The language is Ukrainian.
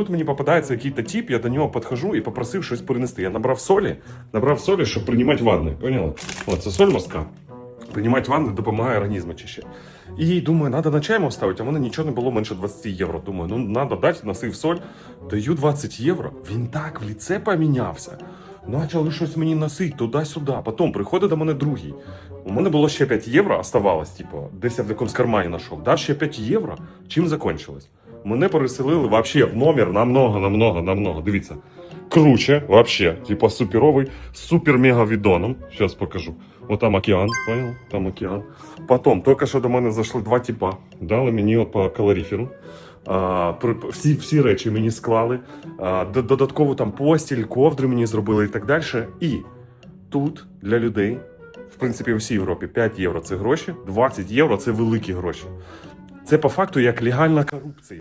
Тут мені попадається якийсь тип, я до нього підходжу і попросив щось перенести. Я набрав солі, набрав солі, щоб приймати ванни. Поняли? О, це соль морська. Приймати ванни допомагає організму очищати. І думаю, треба на чаймо вставити, а мене нічого не було менше 20 євро. Думаю, ну треба дати, носив соль, даю 20 євро. Він так в ліце помінявся. Почали щось мені носити туди-сюди. Потім приходить до мене другий. У мене було ще 5 євро, оставалось, типу, десь я в якомусь кармані знайшов. Дав ще 5 євро. Чим закончилось? Мене переселили вообще в номер намного, намного, намного. Дивіться. Круче, вообще, типа суперовий, супер-мега-відоном. Сейчас покажу. Вот там океан, понял? Там океан. Потом, тільки що до мене зайшли два типа. Дали мені от по калоріферу. А, всі, всі речі мені склали. А, д- додаткову там постіль, ковдри мені зробили і так далі. І тут для людей, в принципі, в всій Європі 5 євро це гроші, 20 євро це великі гроші. Це по факту як легальна корупція.